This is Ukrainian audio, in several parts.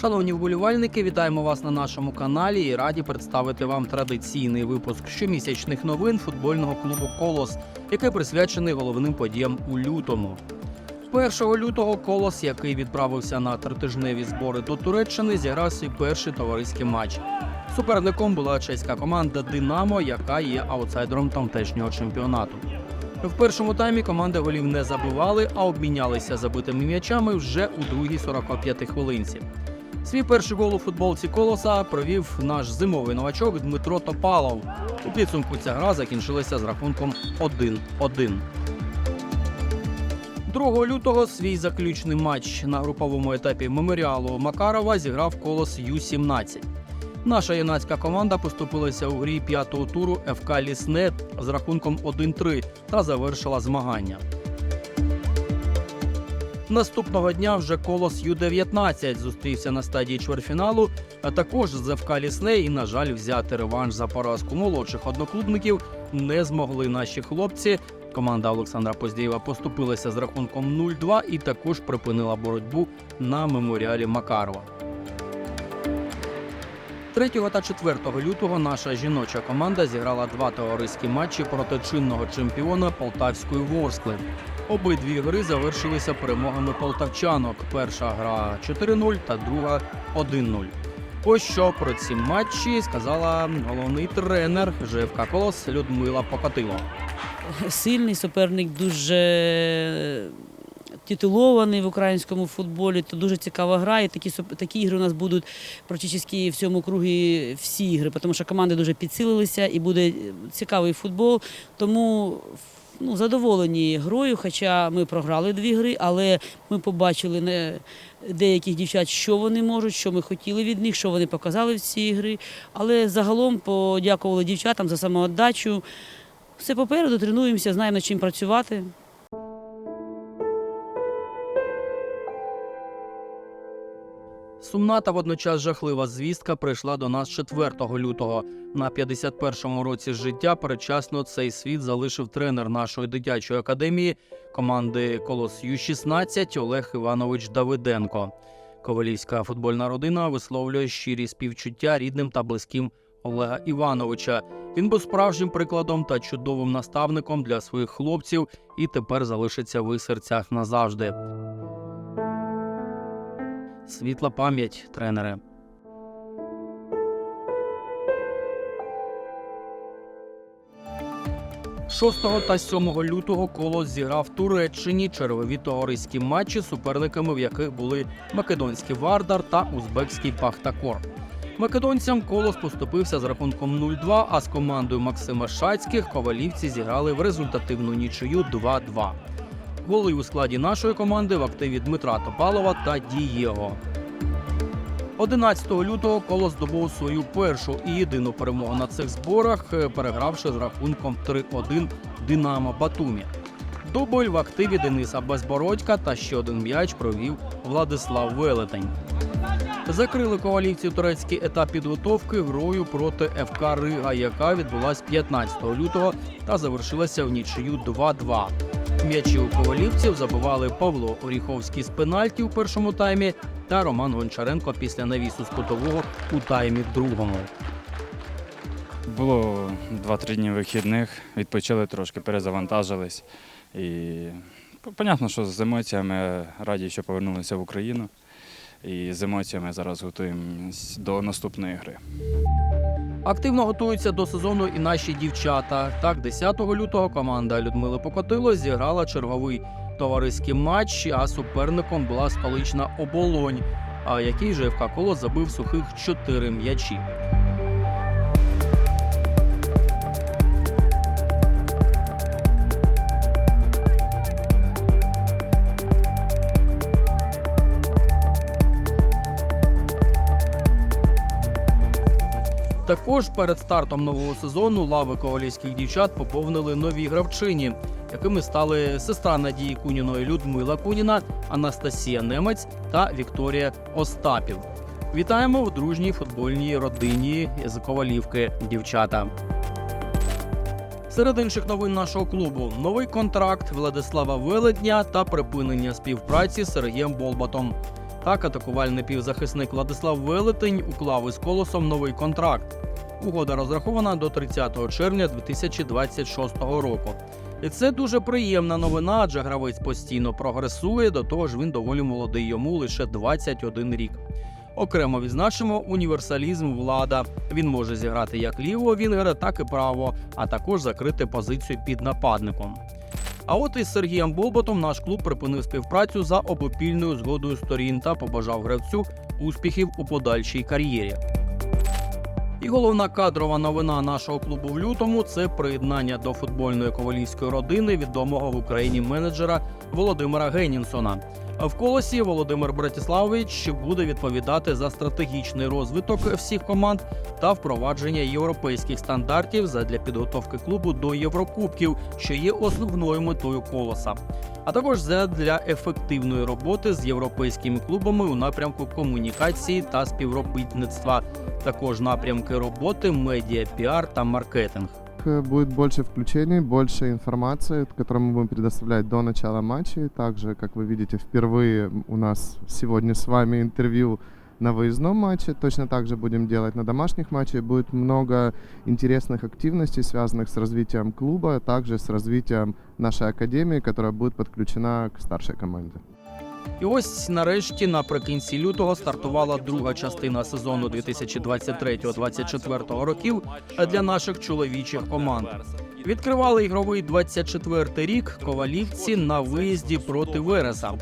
Шановні вболівальники, вітаємо вас на нашому каналі і раді представити вам традиційний випуск щомісячних новин футбольного клубу Колос, який присвячений головним подіям у лютому. 1 лютого Колос, який відправився на тритижневі збори до Туреччини, зіграв свій перший товариський матч. Суперником була чеська команда Динамо, яка є аутсайдером тамтешнього чемпіонату. В першому таймі команди голів не забивали, а обмінялися забитими м'ячами вже у другій 45 хвилинці. Свій перший гол у футболці колоса провів наш зимовий новачок Дмитро Топалов. У підсумку ця гра закінчилася з рахунком 1-1. 2 лютого свій заключний матч на груповому етапі меморіалу Макарова зіграв колос Ю-17. Наша юнацька команда поступилася у грі п'ятого туру ФК Лісне з рахунком 1-3 та завершила змагання. Наступного дня вже колос Ю-19 зустрівся на стадії чвертьфіналу, а також з ФК Лісне і, на жаль, взяти реванш за поразку молодших одноклубників не змогли наші хлопці. Команда Олександра Поздієва поступилася з рахунком 0-2 і також припинила боротьбу на меморіалі Макарова. 3 та 4 лютого наша жіноча команда зіграла два товариські матчі проти чинного чемпіона Полтавської Ворскли. Обидві гри завершилися перемогами полтавчанок. Перша гра 4-0 та друга 1-0. Ось що про ці матчі сказала головний тренер ЖФК Колос Людмила Покатило. сильний суперник, дуже титулований в українському футболі. То дуже цікава гра. І такі такі ігри у нас будуть практично в цьому кругі всі ігри, тому що команди дуже підсилилися і буде цікавий футбол. Тому ну, задоволені грою, хоча ми програли дві гри, але ми побачили не деяких дівчат, що вони можуть, що ми хотіли від них, що вони показали в цій грі. Але загалом подякували дівчатам за самоотдачу. Все попереду, тренуємося, знаємо над чим працювати. Сумна та водночас жахлива звістка прийшла до нас 4 лютого. На 51-му році життя передчасно цей світ залишив тренер нашої дитячої академії команди Колос Ю-16 Олег Іванович Давиденко. Ковалівська футбольна родина висловлює щирі співчуття рідним та близьким Олега Івановича. Він був справжнім прикладом та чудовим наставником для своїх хлопців і тепер залишиться в їх серцях назавжди. Світла пам'ять, тренере. Шостого та 7 лютого колос зіграв Туреччині чергові товариські матчі, суперниками в яких були македонський Вардар та узбекський Пахтакор. Македонцям колос поступився з рахунком 0-2, а з командою Максима Шацьких ковалівці зіграли в результативну нічию 2-2. Голи у складі нашої команди в активі Дмитра Топалова та Дієго. 11 лютого колос здобув свою першу і єдину перемогу на цих зборах, е, перегравши з рахунком 3-1 Динамо Батумі. Дубль в активі Дениса Безбородька та ще один м'яч провів Владислав Велетень. Закрили ковалівці турецький етап підготовки грою проти ФК Рига, яка відбулась 15 лютого та завершилася в нічию 2-2. М'ячі у ковалівців забивали Павло Оріховський з пенальті у першому таймі та Роман Гончаренко після навісу з кутового у таймі другому. Було 2-3 дні вихідних, відпочили трошки, перезавантажились. І понятно, що з емоціями раді, що повернулися в Україну. І з емоціями зараз готуємось до наступної гри. Активно готуються до сезону і наші дівчата. Так, 10 лютого команда Людмили Покотило зіграла черговий товариський матч, а суперником була столична оболонь, а який же ФК Коло забив сухих 4 м'ячі. Також перед стартом нового сезону лави ковалівських дівчат поповнили нові гравчині, якими стали сестра Надії Куніної Людмила Куніна, Анастасія Немець та Вікторія Остапів. Вітаємо в дружній футбольній родині з Ковалівки, дівчата. Серед інших новин нашого клубу новий контракт Владислава Велетня та припинення співпраці з Сергієм Болбатом. Так, атакувальний півзахисник Владислав Велетень уклав із колосом новий контракт. Угода розрахована до 30 червня 2026 року. І це дуже приємна новина, адже гравець постійно прогресує. До того ж, він доволі молодий, йому лише 21 рік. Окремо відзначимо універсалізм влада. Він може зіграти як лівого вінгера, так і правого, а також закрити позицію під нападником. А от із Сергієм Болботом наш клуб припинив співпрацю за обопільною згодою сторін та побажав гравцю успіхів у подальшій кар'єрі. І головна кадрова новина нашого клубу в лютому це приєднання до футбольної ковалівської родини відомого в Україні менеджера Володимира Генінсона. В колосі Володимир Братіславович буде відповідати за стратегічний розвиток всіх команд та впровадження європейських стандартів задля підготовки клубу до Єврокубків, що є основною метою колоса, а також задля ефективної роботи з європейськими клубами у напрямку комунікації та співробітництва, також напрямки роботи, медіа, піар та маркетинг. Э, Будет больше включений, больше информации, которую мы будем предоставлять до начала матчей. Также, как вы видите, впервые у нас сегодня с вами интервью на выездном матче. Точно так же будем делать на домашних матчах. Будет много интересных активностей, связанных с развитием клуба, а также с развитием нашей академии, которая будет подключена к старшей команде. І ось нарешті наприкінці лютого стартувала друга частина сезону 2023-2024 років для наших чоловічих команд. Відкривали ігровий 24-й рік ковалівці на виїзді проти Вереса.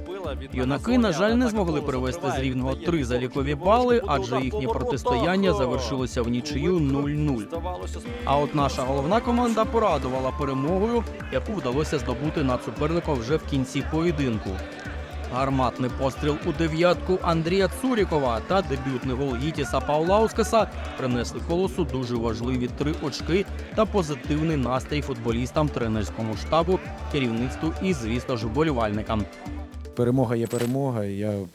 Юнаки, на жаль, не змогли привести з рівного три залікові бали, адже їхнє протистояння завершилося в нічию 0-0. А от наша головна команда порадувала перемогою, яку вдалося здобути над суперником вже в кінці поєдинку. Гарматний постріл у дев'ятку Андрія Цурікова та дебютний гол Гітіса Паулаускаса принесли колосу дуже важливі три очки та позитивний настрій футболістам, тренерському штабу, керівництву і, звісно ж, вболівальникам. перемога є перемога. Я е,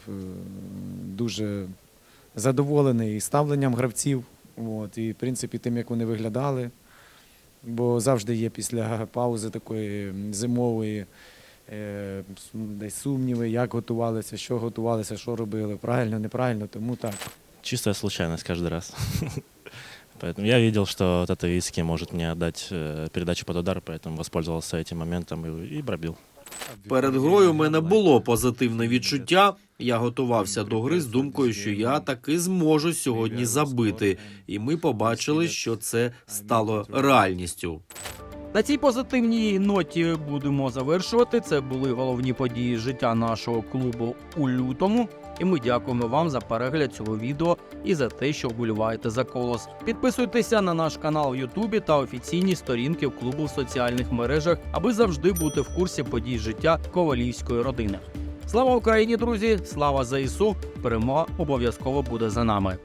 дуже задоволений ставленням гравців. От, і, в принципі, тим, як вони виглядали. Бо завжди є після паузи такої зимової десь сумніви, як готувалися, що готувалися, що робили, правильно, неправильно. Тому так. чистая случайность каждый раз. Поэтому я видел, что вот это Иски может мне отдать э, передачу под удар, поэтому воспользовался этим моментом и, и пробил. Перед грою в мене було позитивне відчуття. Я готувався до гри з думкою, що я таки зможу сьогодні забити. І ми побачили, що це стало реальністю. На цій позитивній ноті будемо завершувати. Це були головні події життя нашого клубу у лютому. І ми дякуємо вам за перегляд цього відео і за те, що вболіваєте за колос. Підписуйтеся на наш канал в Ютубі та офіційні сторінки в клубу в соціальних мережах, аби завжди бути в курсі подій життя ковалівської родини. Слава Україні, друзі! Слава ЗСУ! Перемога обов'язково буде за нами.